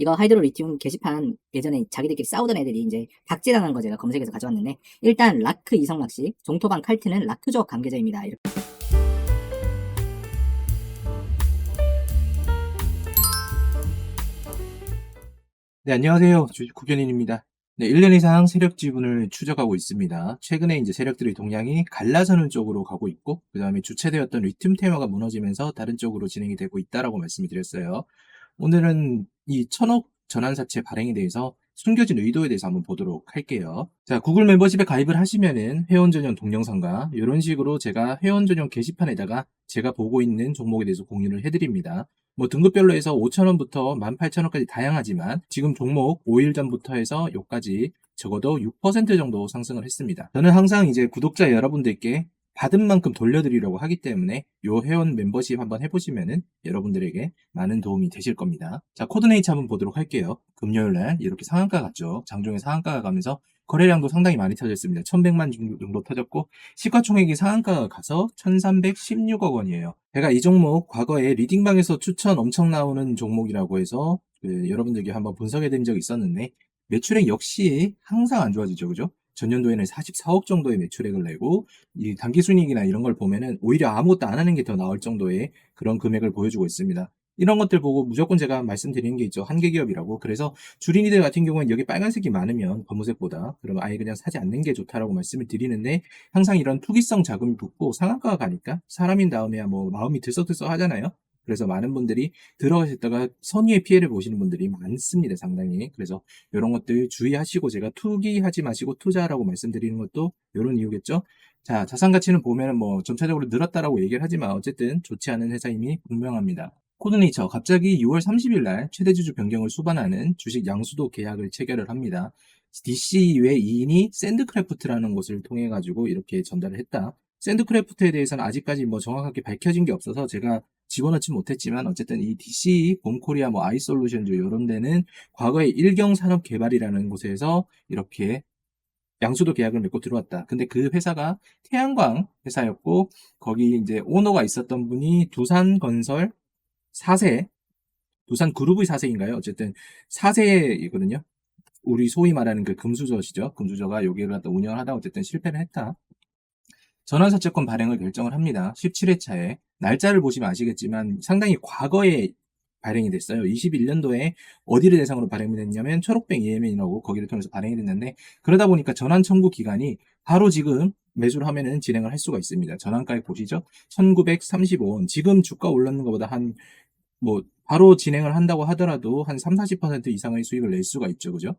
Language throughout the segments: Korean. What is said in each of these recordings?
이거 하이드로 리튬 게시판 예전에 자기들끼리 싸우던 애들이 이제 박제당한 거 제가 검색해서 가져왔는데 일단 라크 이성락 씨, 종토방 칼트는 라크족 관계자입니다. 이렇게. 네, 안녕하세요. 주식 국견인입니다. 네, 1년 이상 세력 지분을 추적하고 있습니다. 최근에 이제 세력들의 동향이 갈라서는 쪽으로 가고 있고, 그 다음에 주체되었던 리튬 테마가 무너지면서 다른 쪽으로 진행이 되고 있다라고 말씀을 드렸어요. 오늘은 이 천억 전환사채 발행에 대해서 숨겨진 의도에 대해서 한번 보도록 할게요. 자, 구글 멤버십에 가입을 하시면은 회원 전용 동영상과 이런 식으로 제가 회원 전용 게시판에다가 제가 보고 있는 종목에 대해서 공유를 해드립니다. 뭐 등급별로 해서 5,000원부터 18,000원까지 다양하지만 지금 종목 5일 전부터 해서 요까지 적어도 6% 정도 상승을 했습니다. 저는 항상 이제 구독자 여러분들께 받은 만큼 돌려드리려고 하기 때문에 요 회원 멤버십 한번 해보시면은 여러분들에게 많은 도움이 되실 겁니다. 자, 코드네이츠 한번 보도록 할게요. 금요일날 이렇게 상한가 갔죠. 장중에 상한가가 가면서 거래량도 상당히 많이 터졌습니다. 1100만 정도 터졌고 시가총액이 상한가가 가서 1316억 원이에요. 제가 이 종목 과거에 리딩방에서 추천 엄청 나오는 종목이라고 해서 그 여러분들께 한번 분석해 드린 적이 있었는데 매출액 역시 항상 안 좋아지죠. 그죠? 전년도에는 44억 정도의 매출액을 내고 이 단기순이익이나 이런 걸 보면은 오히려 아무것도 안 하는 게 더 나을 정도의 그런 금액을 보여주고 있습니다. 이런 것들 보고 무조건 제가 말씀드리는 게 있죠. 한계 기업이라고. 그래서 주린이들 같은 경우는 여기 빨간색이 많으면 검은색보다 그러면 아예 그냥 사지 않는 게 좋다라고 말씀을 드리는데 항상 이런 투기성 자금이 붙고 상한가가 가니까 사람인 다음에야 뭐 마음이 들썩들썩 하잖아요. 그래서 많은 분들이 들어가셨다가 선의의 피해를 보시는 분들이 많습니다, 상당히. 그래서 이런 것들 주의하시고 제가 투기하지 마시고 투자라고 말씀드리는 것도 이런 이유겠죠. 자, 자산 가치는 보면 은 뭐 전체적으로 늘었다라고 얘기를 하지만 어쨌든 좋지 않은 회사임이 분명합니다. 코드네이처 갑자기 6월 30일 날 최대 주주 변경을 수반하는 주식 양수도 계약을 체결을 합니다. DC 외 2인이 샌드크래프트라는 곳을 통해 가지고 이렇게 전달을 했다. 샌드크래프트에 대해서는 아직까지 뭐 정확하게 밝혀진 게 없어서 제가 집어넣지 못했지만 어쨌든 이 DC, 봄코리아, 뭐 아이솔루션즈 이런 데는 과거에 일경 산업 개발이라는 곳에서 이렇게 양수도 계약을 맺고 들어왔다. 근데 그 회사가 태양광 회사였고 거기 이제 오너가 있었던 분이 두산 건설 4세, 두산 그룹의 4세인가요? 어쨌든 4세이거든요. 우리 소위 말하는 그 금수저시죠. 금수저가 여기를 갖다 운영을 하다 어쨌든 실패를 했다. 전환사채권 발행을 결정을 합니다. 17회차에 날짜를 보시면 아시겠지만 상당히 과거에 발행이 됐어요. 21년도에 어디를 대상으로 발행이 됐냐면 초록뱅 EMN이라고 거기를 통해서 발행이 됐는데 그러다 보니까 전환 청구 기간이 바로 지금 매수를 하면은 진행을 할 수가 있습니다. 전환가액 보시죠. 1935원. 지금 주가 올랐는 것보다 한 뭐 바로 진행을 한다고 하더라도 한 3, 40% 이상의 수익을 낼 수가 있죠. 그죠?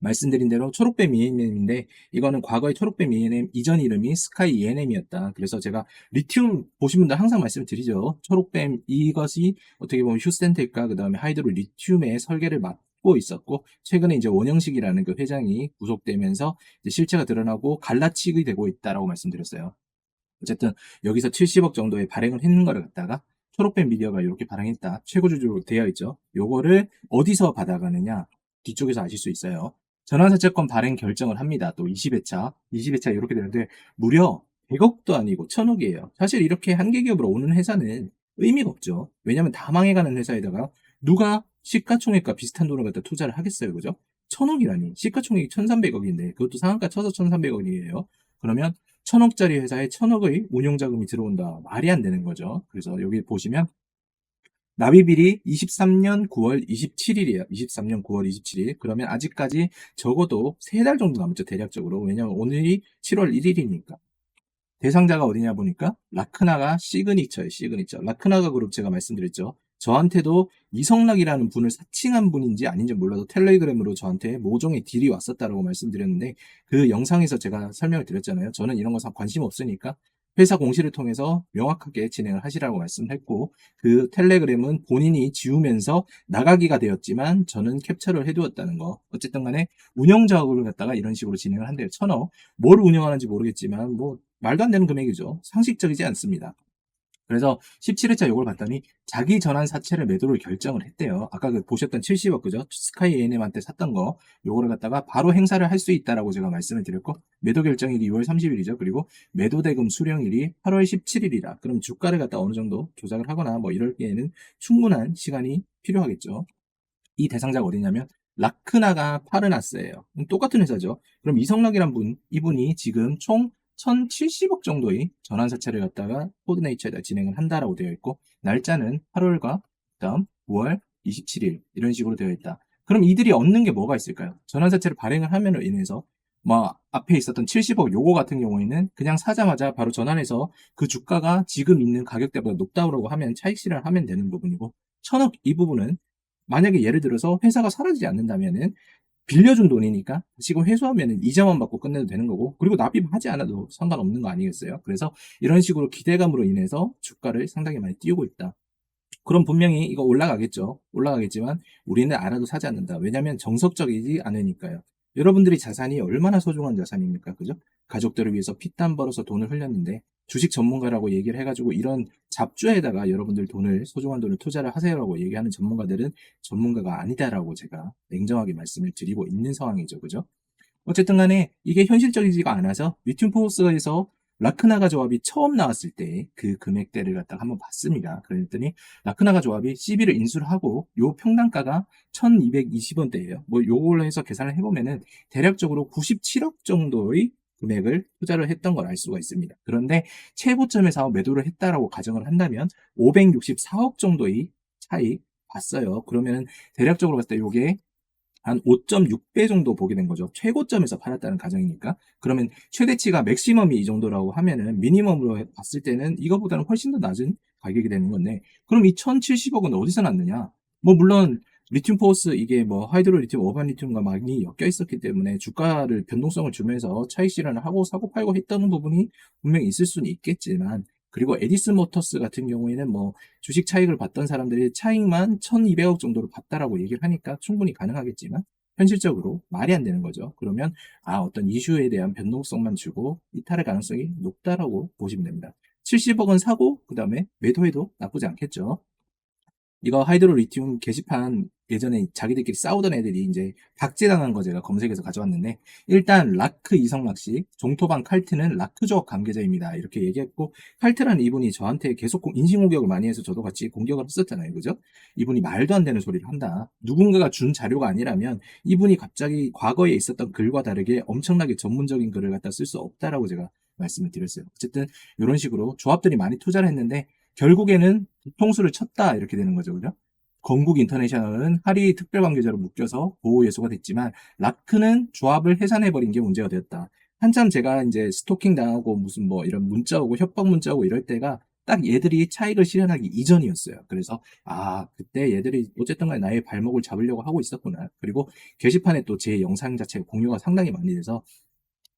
말씀드린 대로 초록뱀 ENM인데 이거는 과거의 초록뱀 ENM 이전 이름이 스카이 ENM이었다. 그래서 제가 리튬 보신 분들 항상 말씀을 드리죠. 초록뱀 이것이 어떻게 보면 휴스텐텍과 그 다음에 하이드로 리튬의 설계를 맡 고 있었고 최근에 이제 원영식이라는 그 회장이 구속되면서 실체가 드러나고 갈라치기 되고 있다라고 말씀드렸어요. 어쨌든 여기서 70억 정도의 발행을 했는 거를 갖다가 초록뱀 미디어가 이렇게 발행했다. 최고 주주로 되어 있죠. 요거를 어디서 받아가느냐 뒤쪽에서 아실 수 있어요. 전환사채권 발행 결정을 합니다. 또 20회차, 20회차 이렇게 되는데 무려 100억도 아니고 1000억이에요. 사실 이렇게 한계 기업으로 오는 회사는 의미가 없죠. 왜냐면 다 망해가는 회사에다가 누가 시가총액과 비슷한 돈을 갖다 투자를 하겠어요. 그죠? 1000억이라니. 시가총액이 1300억인데 그것도 상한가 쳐서 1300억이에요. 그러면 1000억짜리 회사에 1000억의 운용자금이 들어온다. 말이 안 되는 거죠. 그래서 여기 보시면 납입일이 23년 9월 27일이에요. 23년 9월 27일. 그러면 아직까지 적어도 3달 정도 남았죠. 대략적으로. 왜냐면 오늘이 7월 1일이니까. 대상자가 어디냐 보니까 라크나가 시그니처예요. 시그니처. 라크나가 그룹 제가 말씀드렸죠. 저한테도 이성락이라는 분을 사칭한 분인지 아닌지 몰라도 텔레그램으로 저한테 모종의 딜이 왔었다라고 말씀드렸는데 그 영상에서 제가 설명을 드렸잖아요. 저는 이런 거 관심 없으니까 회사 공시를 통해서 명확하게 진행을 하시라고 말씀을 했고 그 텔레그램은 본인이 지우면서 나가기가 되었지만 저는 캡처를 해두었다는 거. 어쨌든 간에 운영 작업을 갖다가 이런 식으로 진행을 한대요. 천억. 뭘 운영하는지 모르겠지만 뭐 말도 안 되는 금액이죠. 상식적이지 않습니다 그래서 17회차 요걸 봤더니 자기 전환 사채를 매도를 결정을 했대요. 아까 그 보셨던 70억 그죠? 스카이 A&M한테 샀던 거 요거를 갖다가 바로 행사를 할 수 있다라고 제가 말씀을 드렸고 매도 결정일이 6월 30일이죠. 그리고 매도 대금 수령일이 8월 17일이라. 그럼 주가를 갖다 어느 정도 조작을 하거나 뭐 이럴 때에는 충분한 시간이 필요하겠죠. 이 대상자가 어디냐면 라크나가 파르나스예요. 음, 똑같은 회사죠. 그럼 이성락이란 분, 이분이 지금 총 1,070억 정도의 전환사채를 갖다가 코드네이처에다 진행을 한다라고 되어 있고 날짜는 8월과 그다음 9월 27일 이런 식으로 되어 있다. 그럼 이들이 얻는 게 뭐가 있을까요? 전환사채를 발행을 함으로 인해서 뭐 앞에 있었던 70억 요거 같은 경우에는 그냥 사자마자 바로 전환해서 그 주가가 지금 있는 가격대보다 높다고 하면 차익 실현을 하면 되는 부분이고 천억 이 부분은 만약에 예를 들어서 회사가 사라지지 않는다면은 빌려준 돈이니까 지금 회수하면은 이자만 받고 끝내도 되는 거고 그리고 납입하지 않아도 상관없는 거 아니겠어요? 그래서 이런 식으로 기대감으로 인해서 주가를 상당히 많이 띄우고 있다. 그럼 분명히 이거 올라가겠죠. 올라가겠지만 우리는 알아도 사지 않는다. 왜냐하면 정석적이지 않으니까요. 여러분들이 자산이 얼마나 소중한 자산입니까? 그죠? 가족들을 위해서 피땀 벌어서 돈을 흘렸는데 주식 전문가라고 얘기를 해가지고 이런 잡주에다가 여러분들 돈을 소중한 돈을 투자를 하세요라고 얘기하는 전문가들은 전문가가 아니다라고 제가 냉정하게 말씀을 드리고 있는 상황이죠. 그죠? 어쨌든 간에 이게 현실적이지가 않아서 리튬 포스에서 라크나가 조합이 처음 나왔을 때 그 금액대를 갖다가 한번 봤습니다. 그랬더니 라크나가 조합이 CB를 인수를 하고 요 평단가가 1220원대예요. 뭐 요걸로 해서 계산을 해보면은 대략적으로 97억 정도의 금액을 투자를 했던 걸 알 수가 있습니다. 그런데 최고점에서 매도를 했다라고 가정을 한다면 564억 정도의 차익 봤어요. 그러면은 대략적으로 봤을 때 요게 한 5.6배 정도 보게 된 거죠. 최고점에서 팔았다는 가정이니까. 그러면 최대치가 맥시멈이 이 정도라고 하면은 미니멈으로 봤을 때는 이거보다는 훨씬 더 낮은 가격이 되는 건데 그럼 이 1070억은 어디서 났느냐? 뭐 물론 리튬 포스 이게 뭐 하이드로 리튬, 어반 리튬과 많이 엮여 있었기 때문에 주가를 변동성을 주면서 차익 실현을 하고 사고 팔고 했다는 부분이 분명히 있을 수는 있겠지만 그리고 에디슨 모터스 같은 경우에는 뭐 주식 차익을 봤던 사람들이 차익만 1200억 정도로 봤다라고 얘기를 하니까 충분히 가능하겠지만 현실적으로 말이 안 되는 거죠. 그러면 아 어떤 이슈에 대한 변동성만 주고 이탈의 가능성이 높다라고 보시면 됩니다. 70억은 사고 그 다음에 매도해도 나쁘지 않겠죠. 이거 하이드로 리튬 게시판 예전에 자기들끼리 싸우던 애들이 이제 박제당한 거 제가 검색해서 가져왔는데 일단 라크 이성락 씨 종토방 칼트는 라크족 관계자입니다. 이렇게 얘기했고 칼트라는 이분이 저한테 계속 공- 인신공격을 많이 해서 저도 같이 공격을 했었잖아요. 그죠? 이분이 말도 안 되는 소리를 한다. 누군가가 준 자료가 아니라면 이분이 갑자기 과거에 있었던 글과 다르게 엄청나게 전문적인 글을 갖다 쓸 수 없다라고 제가 말씀을 드렸어요. 어쨌든 이런 식으로 조합들이 많이 투자를 했는데 결국에는 통수를 쳤다 이렇게 되는 거죠 그죠 건국 인터내셔널은 하리 특별관계자로 묶여서 보호 예수가 됐지만 라크는 조합을 해산해버린 게 문제가 되었다. 한참 제가 이제 스토킹 당하고 무슨 뭐 이런 문자 오고 협박 문자 오고 이럴 때가 딱 얘들이 차익을 실현하기 이전이었어요. 그래서 아 그때 얘들이 어쨌든 간에 나의 발목을 잡으려고 하고 있었구나. 그리고 게시판에 또 제 영상 자체가 공유가 상당히 많이 돼서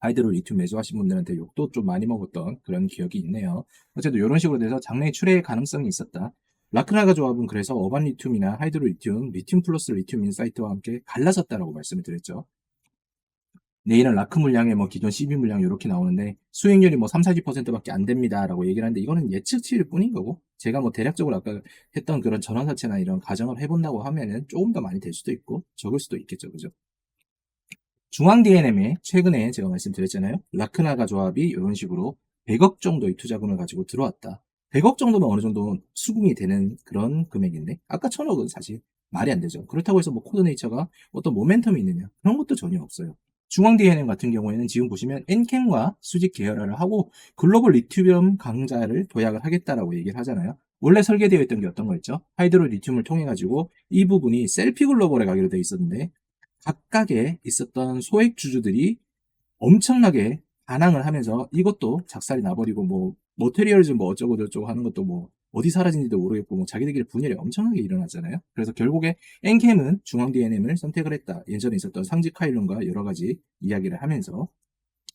하이드로 리튬 매수하신 분들한테 욕도 좀 많이 먹었던 그런 기억이 있네요. 어쨌든 이런 식으로 돼서 장래 출회 가능성이 있었다. 라크나가 조합은 그래서 어반 리튬이나 하이드로 리튬, 리튬 플러스 리튬 인사이트와 함께 갈라섰다라고 말씀을 드렸죠. 내일은 라크 물량에 뭐 기존 12 물량 이렇게 나오는데 수익률이 뭐 3, 40%밖에 안 됩니다라고 얘기를 하는데 이거는 예측치일 뿐인 거고 제가 뭐 대략적으로 아까 했던 그런 전환사채나 이런 가정을 해본다고 하면은 조금 더 많이 될 수도 있고 적을 수도 있겠죠. 그죠? 중앙 DNM에 최근에 제가 말씀드렸잖아요. 라크나가 조합이 이런 식으로 100억 정도의 투자금을 가지고 들어왔다. 100억 정도면 어느 정도 수긍이 되는 그런 금액인데 아까 1000억은 사실 말이 안 되죠. 그렇다고 해서 뭐 코드네이처가 어떤 모멘텀이 있느냐 그런 것도 전혀 없어요. 중앙 DNM 같은 경우에는 지금 보시면 엔캠과 수직 계열화를 하고 글로벌 리튬 강자를 도약을 하겠다라고 얘기를 하잖아요. 원래 설계되어 있던 게 어떤 거였죠? 하이드로 리튬을 통해 가지고 이 부분이 셀피 글로벌에 가기로 되어 있었는데 각각에 있었던 소액 주주들이 엄청나게 반항을 하면서 이것도 작살이 나버리고 뭐 모테리얼즈 뭐 어쩌고 저쩌고 하는 것도 뭐 어디 사라진지도 모르겠고 뭐 자기들끼리 분열이 엄청나게 일어났잖아요. 그래서 결국에 엔캠은 중앙 DNM을 선택을 했다. 예전에 있었던 상지 카일론과 여러 가지 이야기를 하면서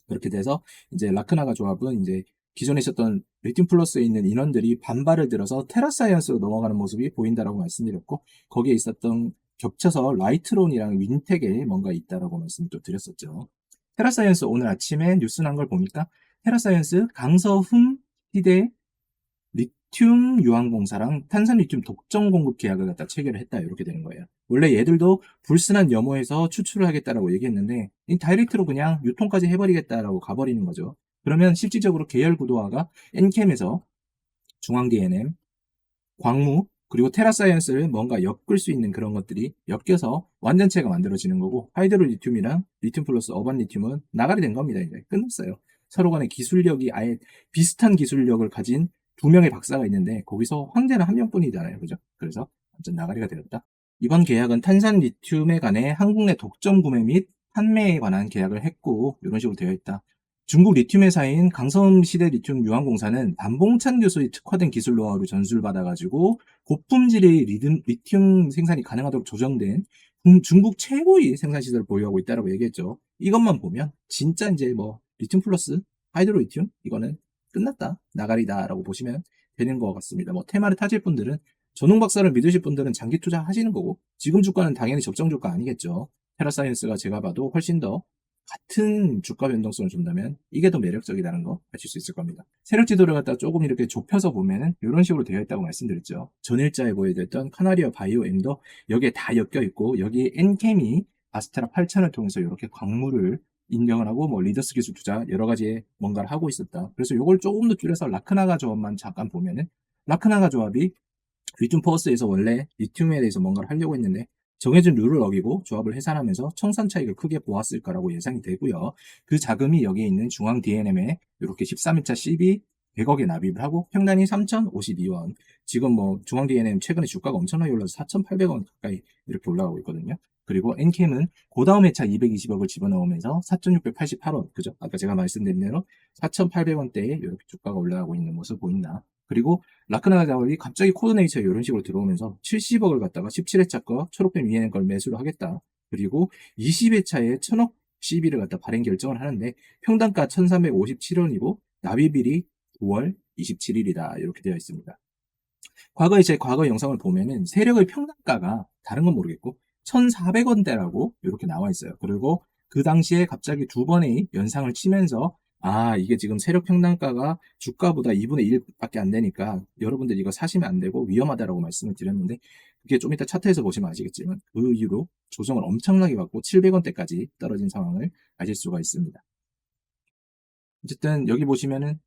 그렇게 돼서 이제 라크나가 조합은 이제 기존에 있었던 리튬 플러스에 있는 인원들이 반발을 들어서 테라사이언스로 넘어가는 모습이 보인다라고 말씀드렸고 거기에 있었던 겹쳐서 라이트론이랑 윈텍에 뭔가 있다라고 말씀을 또 드렸었죠. 테라사이언스 오늘 아침에 뉴스 난 걸 보니까 테라사이언스 강서훈 희대 리튬 유황공사랑 탄산 리튬 독점 공급 계약을 갖다 체결을 했다 이렇게 되는 거예요. 원래 얘들도 불순한 염호에서 추출을 하겠다라고 얘기했는데 이 다이렉트로 그냥 유통까지 해버리겠다라고 가버리는 거죠. 그러면 실질적으로 계열 구도화가 엔캠에서 중앙 DNM, 광무, 그리고 테라사이언스를 뭔가 엮을 수 있는 그런 것들이 엮여서 완전체가 만들어지는 거고 하이드로 리튬이랑 리튬 플러스 어반 리튬은 나가리 된 겁니다. 이제 끝났어요. 서로 간의 기술력이 아예 비슷한 기술력을 가진 두 명의 박사가 있는데 거기서 황제는 한 명뿐이잖아요. 그죠? 그래서 완전 나가리가 되었다. 이번 계약은 탄산 리튬에 관해 한국 내 독점 구매 및 판매에 관한 계약을 했고 이런 식으로 되어 있다. 중국 리튬 회사인 강섬시대 리튬 유한공사는 반봉찬 교수의 특화된 기술 노하우를 전수를 받아가지고 고품질의 리듬, 리튬 생산이 가능하도록 조정된 중- 중국 최고의 생산 시설을 보유하고 있다고 얘기했죠. 이것만 보면 진짜 이제 뭐 리튬 플러스 하이드로 리튬 이거는 끝났다 나가리다라고 보시면 되는 것 같습니다. 뭐 테마를 타실 분들은 전홍 박사를 믿으실 분들은 장기 투자 하시는 거고 지금 주가는 당연히 적정 주가 아니겠죠. 테라사이언스가 제가 봐도 훨씬 더 같은 주가 변동성을 준다면 이게 더 매력적이라는 거 아실 수 있을 겁니다. 세력 지도를 갖다 조금 이렇게 좁혀서 보면은 이런 식으로 되어 있다고 말씀드렸죠. 전일자에 보여드렸던 카나리아 바이오엠도 여기에 다 엮여 있고 여기에 엔캠이 아스테라 8000을 통해서 이렇게 광물을 인정을 하고 뭐 리더스 기술 투자 여러 가지의 뭔가를 하고 있었다. 그래서 이걸 조금 더 줄여서 라크나가 조합만 잠깐 보면은 라크나가 조합이 리튬 포스에서 원래 리튬에 대해서 뭔가를 하려고 했는데 정해진 룰을 어기고 조합을 해산하면서 청산 차익을 크게 보았을 거라고 예상이 되고요. 그 자금이 여기에 있는 중앙 DNM에 이렇게 13일차 CB 100억에 납입을 하고 평단이 3,052원. 지금 뭐 중앙 DNM 최근에 주가가 엄청나게 올라서 4,800원 가까이 이렇게 올라가고 있거든요. 그리고 엔캠은 고다음 회차 220억을 집어넣으면서 4,688원. 그죠? 아까 제가 말씀드린 대로 4,800원대에 이렇게 주가가 올라가고 있는 모습 보인다. 그리고 라크나가 자업이 갑자기 코드네이처에 이런 식으로 들어오면서 70억을 갖다가 17회차 거 초록뱀 위에는 걸 매수를 하겠다. 그리고 20회차에 1000억 CB를 갖다 발행 결정을 하는데 평단가 1357원이고 납입일이 9월 27일이다. 이렇게 되어 있습니다. 과거에 제 과거 영상을 보면은 세력의 평단가가 다른 건 모르겠고 1,400원대라고 이렇게 나와 있어요. 그리고 그 당시에 갑자기 두 번의 연상을 치면서 아, 이게 지금 세력 평단가가 주가보다 2분의 1밖에 안 되니까 여러분들 이거 사시면 안 되고 위험하다라고 말씀을 드렸는데 그게 좀 이따 차트에서 보시면 아시겠지만 그 이후로 조정을 엄청나게 받고 700원대까지 떨어진 상황을 아실 수가 있습니다. 어쨌든 여기 보시면은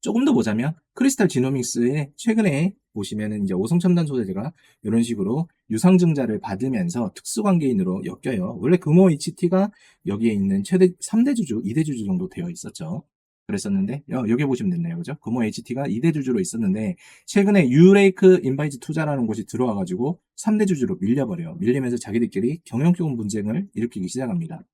조금 더 보자면 크리스탈 지노믹스의 최근에 보시면은 이제 오성첨단 소재가 이런 식으로 유상증자를 받으면서 특수관계인으로 엮여요. 원래 금호 HT가 여기에 있는 최대 3대 주주, 2대 주주 정도 되어 있었죠. 그랬었는데 여, 여기 보시면 됐네요. 그죠? 금호 HT가 2대 주주로 있었는데 최근에 유레이크 인바이즈 투자라는 곳이 들어와 가지고 3대 주주로 밀려버려요. 밀리면서 자기들끼리 경영적 분쟁을 일으키기 시작합니다.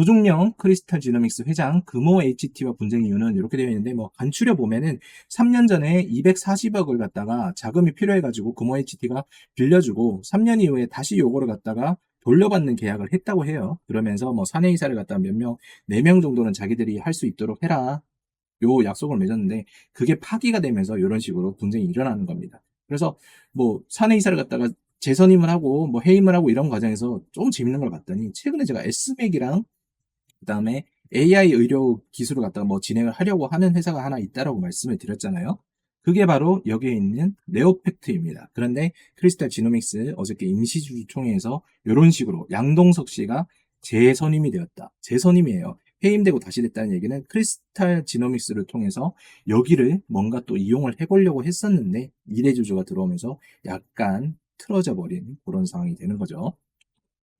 조중령 크리스탈 지노믹스 회장 금호 HT와 분쟁 이유는 이렇게 되어 있는데 뭐 간추려 보면은 3년 전에 240억을 갖다가 자금이 필요해가지고 금호 HT가 빌려주고 3년 이후에 다시 요거를 갖다가 돌려받는 계약을 했다고 해요. 그러면서 뭐 사내이사를 갖다 몇 명, 4명 정도는 자기들이 할 수 있도록 해라. 요 약속을 맺었는데 그게 파기가 되면서 이런 식으로 분쟁이 일어나는 겁니다. 그래서 뭐 사내이사를 갖다가 재선임을 하고 뭐 해임을 하고 이런 과정에서 좀 재밌는 걸 봤더니 최근에 제가 S맥이랑 그 다음에 AI 의료 기술을 갖다가 뭐 진행을 하려고 하는 회사가 하나 있다라고 말씀을 드렸잖아요. 그게 바로 여기에 있는 네오팩트입니다. 그런데 크리스탈 지노믹스 어저께 임시주주총회에서 이런 식으로 양동석 씨가 재선임이 되었다. 재선임이에요. 해임되고 다시 됐다는 얘기는 크리스탈 지노믹스를 통해서 여기를 뭔가 또 이용을 해보려고 했었는데 미래주주가 들어오면서 약간 틀어져 버린 그런 상황이 되는 거죠.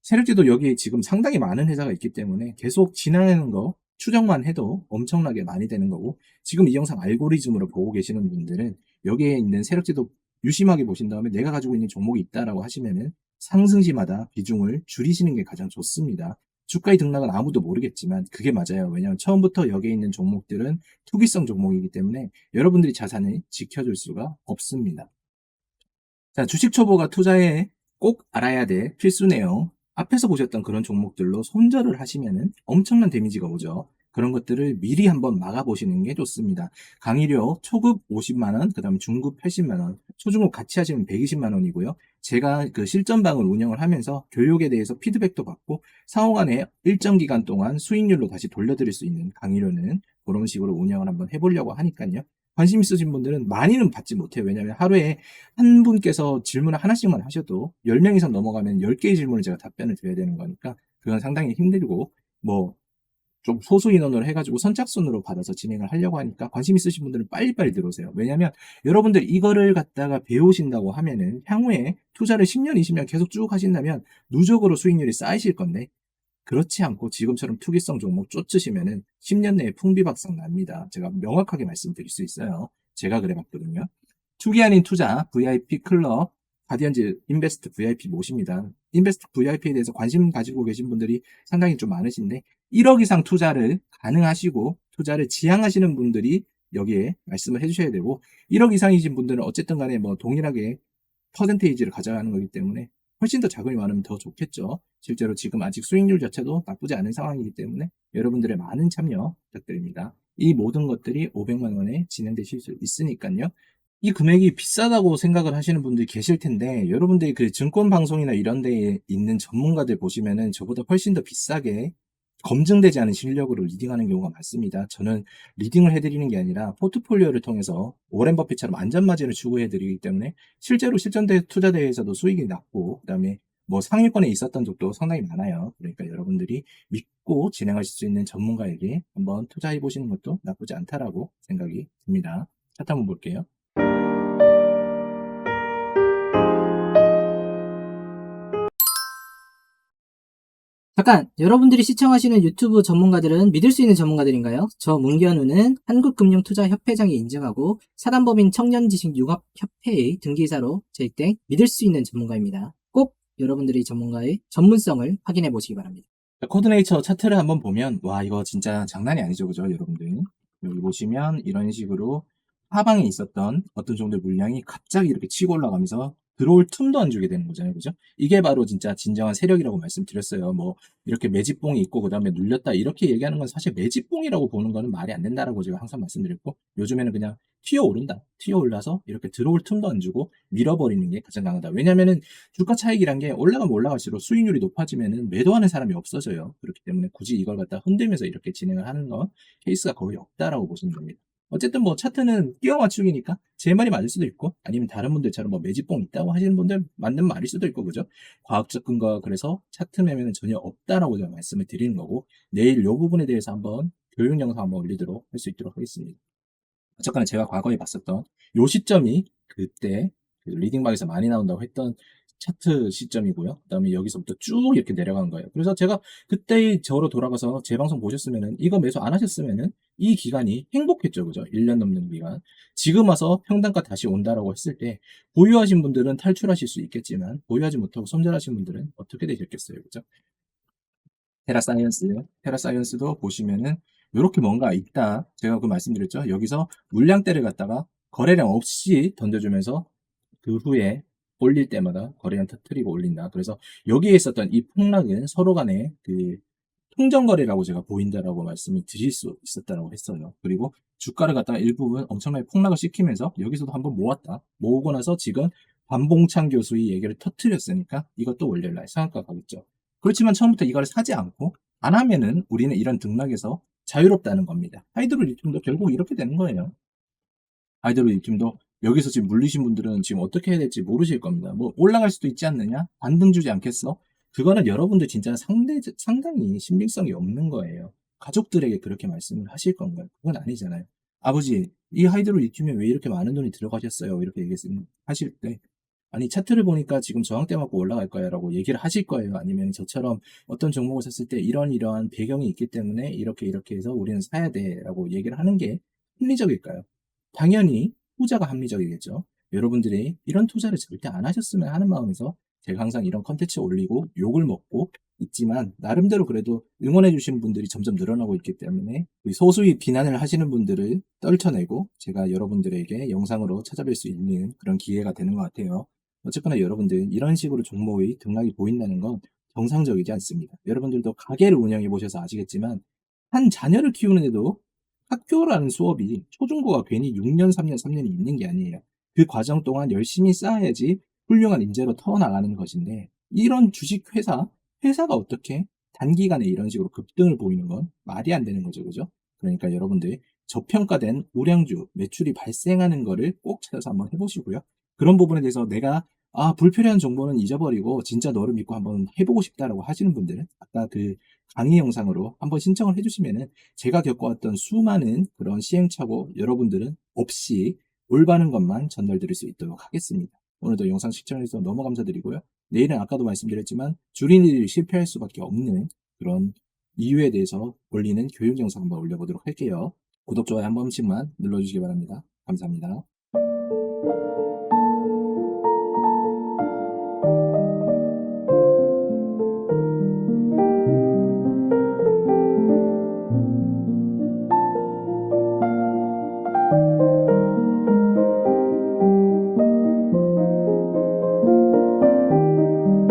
세력지도 여기 지금 상당히 많은 회사가 있기 때문에 계속 지나가는 거 추정만 해도 엄청나게 많이 되는 거고 지금 이 영상 알고리즘으로 보고 계시는 분들은 여기에 있는 세력지도 유심하게 보신 다음에 내가 가지고 있는 종목이 있다라고 하시면은 상승시마다 비중을 줄이시는 게 가장 좋습니다. 주가의 등락은 아무도 모르겠지만 그게 맞아요. 왜냐하면 처음부터 여기에 있는 종목들은 투기성 종목이기 때문에 여러분들이 자산을 지켜줄 수가 없습니다. 자, 주식 초보가 투자에 꼭 알아야 될 필수 내용. 앞에서 보셨던 그런 종목들로 손절을 하시면은 엄청난 데미지가 오죠. 그런 것들을 미리 한번 막아보시는 게 좋습니다. 강의료 초급 50만원, 그 다음에 중급 80만원, 초중급 같이 하시면 120만원이고요. 제가 그 실전방을 운영을 하면서 교육에 대해서 피드백도 받고 상호간에 일정 기간 동안 수익률로 다시 돌려드릴 수 있는 강의료는 그런 식으로 운영을 한번 해보려고 하니까요. 관심 있으신 분들은 많이는 받지 못해요. 왜냐하면 하루에 한 분께서 질문을 하나씩만 하셔도 10명 이상 넘어가면 10개의 질문을 제가 답변을 드려야 되는 거니까 그건 상당히 힘들고 뭐 좀 소수 인원으로 해가지고 선착순으로 받아서 진행을 하려고 하니까 관심 있으신 분들은 빨리빨리 들어오세요. 왜냐면 여러분들 이거를 갖다가 배우신다고 하면은 향후에 투자를 10년, 20년 계속 쭉 하신다면 누적으로 수익률이 쌓이실 건데 그렇지 않고 지금처럼 투기성 종목 쫓으시면은 10년 내에 풍비박산 납니다. 제가 명확하게 말씀드릴 수 있어요. 제가 그래 봤거든요. 투기 아닌 투자 VIP 클럽 가디언즈 인베스트 VIP 모십니다. 인베스트 VIP에 대해서 관심 가지고 계신 분들이 상당히 좀 많으신데 1억 이상 투자를 가능하시고 투자를 지향하시는 분들이 여기에 말씀을 해주셔야 되고 1억 이상이신 분들은 어쨌든 간에 뭐 동일하게 퍼센테이지를 가져가는 거기 때문에 훨씬 더 자금이 많으면 더 좋겠죠. 실제로 지금 아직 수익률 자체도 나쁘지 않은 상황이기 때문에 여러분들의 많은 참여 부탁드립니다. 이 모든 것들이 500만 원에 진행되실 수 있으니까요. 이 금액이 비싸다고 생각을 하시는 분들이 계실 텐데 여러분들이 그 증권 방송이나 이런 데에 있는 전문가들 보시면은 저보다 훨씬 더 비싸게 검증되지 않은 실력으로 리딩하는 경우가 많습니다. 저는 리딩을 해드리는 게 아니라 포트폴리오를 통해서 오렌 버핏처럼 안전마진을 추구해드리기 때문에 실제로 실전대 투자대회에서도 수익이 났고 그다음에 뭐 상위권에 있었던 적도 상당히 많아요. 그러니까 여러분들이 믿고 진행하실 수 있는 전문가에게 한번 투자해 보시는 것도 나쁘지 않다라고 생각이 듭니다. 차트 한번 볼게요. 잠깐, 여러분들이 시청하시는 유튜브 전문가들은 믿을 수 있는 전문가들인가요? 저 문견우는 한국금융투자협회장이 인증하고 사단법인 청년지식융합협회의 등기사로 제익된 믿을 수 있는 전문가입니다. 꼭 여러분들이 전문가의 전문성을 확인해 보시기 바랍니다. 자, 코드네이처 차트를 한번 보면 와 이거 진짜 장난이 아니죠 그죠 여러분들 여기 보시면 이런 식으로 하방에 있었던 어떤 정도의 물량이 갑자기 이렇게 치고 올라가면서 들어올 틈도 안 주게 되는 거잖아요 그죠 이게 바로 진짜 진정한 세력이라고 말씀드렸어요 뭐 이렇게 매집봉이 있고 그 다음에 눌렸다 이렇게 얘기하는 건 사실 매집봉이라고 보는 거는 말이 안 된다라고 제가 항상 말씀드렸고 요즘에는 그냥 튀어 오른다 튀어 올라서 이렇게 들어올 틈도 안 주고 밀어버리는 게 가장 강하다 왜냐면은 주가 차익이란 게 올라가면 올라갈수록 수익률이 높아지면은 매도하는 사람이 없어져요. 그렇기 때문에 굳이 이걸 갖다 흔들면서 이렇게 진행을 하는 건 케이스가 거의 없다라고 보시면 됩니다. 어쨌든 뭐 차트는 끼워 맞추기니까 제 말이 맞을 수도 있고 아니면 다른 분들처럼 뭐 매집봉 있다고 하시는 분들 맞는 말일 수도 있고 그죠? 과학적 근거가 그래서 차트 매매는 전혀 없다라고 제가 말씀을 드리는 거고 내일 요 부분에 대해서 한번 교육 영상 한번 올리도록 할 수 있도록 하겠습니다. 어쨌거나 제가 과거에 봤었던 요 시점이 그때 그 리딩박에서 많이 나온다고 했던 차트 시점이고요. 그 다음에 여기서부터 쭉 이렇게 내려간 거예요. 그래서 제가 그때의 저로 돌아가서 제 방송 보셨으면은 이거 매수 안 하셨으면은 이 기간이 행복했죠. 그죠? 1년 넘는 기간. 지금 와서 평단가 다시 온다라고 했을 때 보유하신 분들은 탈출하실 수 있겠지만 보유하지 못하고 손절하신 분들은 어떻게 되셨겠어요. 그죠? 테라사이언스, 테라사이언스도 보시면은 이렇게 뭔가 있다. 제가 그 말씀드렸죠. 여기서 물량대를 갖다가 거래량 없이 던져주면서 그 후에 올릴 때마다 거래량 터트리고 올린다. 그래서 여기에 있었던 이 폭락은 서로 간에 그 통정거래라고 제가 보인다라고 말씀을 드릴 수 있었다라고 했어요. 그리고 주가를 갖다가 일부분 엄청나게 폭락을 시키면서 여기서도 한번 모았다. 모으고 나서 지금 반봉창 교수의 얘기를 터트렸으니까 이것도 월요일 날 상한가 가겠죠. 그렇지만 처음부터 이걸 사지 않고 안 하면은 우리는 이런 등락에서 자유롭다는 겁니다. 하이드로 리튬도 결국 이렇게 되는 거예요. 하이드로 리튬도 여기서 지금 물리신 분들은 지금 어떻게 해야 될지 모르실 겁니다. 뭐 올라갈 수도 있지 않느냐? 반등 주지 않겠어? 그거는 여러분들 진짜 상대, 상당히 신빙성이 없는 거예요. 가족들에게 그렇게 말씀을 하실 건가요? 그건 아니잖아요. 아버지, 이 하이드로 리튬에 왜 이렇게 많은 돈이 들어가셨어요? 이렇게 얘기하실 때 아니 차트를 보니까 지금 저항대 맞고 올라갈 거야 라고 얘기를 하실 거예요 아니면 저처럼 어떤 종목을 샀을 때 이런 이러한 배경이 있기 때문에 이렇게 이렇게 해서 우리는 사야 돼 라고 얘기를 하는 게 합리적일까요? 당연히 후자가 합리적이겠죠 여러분들이 이런 투자를 절대 안 하셨으면 하는 마음에서 제가 항상 이런 컨텐츠 올리고 욕을 먹고 있지만 나름대로 그래도 응원해 주시는 분들이 점점 늘어나고 있기 때문에 소수의 비난을 하시는 분들을 떨쳐내고 제가 여러분들에게 영상으로 찾아뵐 수 있는 그런 기회가 되는 것 같아요. 어쨌거나 여러분들 이런 식으로 종목의 등락이 보인다는 건 정상적이지 않습니다. 여러분들도 가게를 운영해 보셔서 아시겠지만 한 자녀를 키우는데도 학교라는 수업이 초중고가 괜히 6년, 3년, 3년이 있는 게 아니에요. 그 과정 동안 열심히 쌓아야지 훌륭한 인재로 터나가는 것인데 이런 주식회사, 회사가 어떻게 단기간에 이런 식으로 급등을 보이는 건 말이 안 되는 거죠. 그죠? 그러니까 여러분들 저평가된 우량주 매출이 발생하는 거를 꼭 찾아서 한번 해보시고요. 그런 부분에 대해서 내가 아, 불필요한 정보는 잊어버리고 진짜 너를 믿고 한번 해보고 싶다라고 하시는 분들은 아까 그 강의 영상으로 한번 신청을 해주시면은 제가 겪어왔던 수많은 그런 시행착오 여러분들은 없이 올바른 것만 전달드릴 수 있도록 하겠습니다. 오늘도 영상 시청해주셔서 너무 감사드리고요. 내일은 아까도 말씀드렸지만 줄인이들이 실패할 수밖에 없는 그런 이유에 대해서 올리는 교육 영상 한번 올려보도록 할게요. 구독, 좋아요 한 번씩만 눌러주시기 바랍니다. 감사합니다.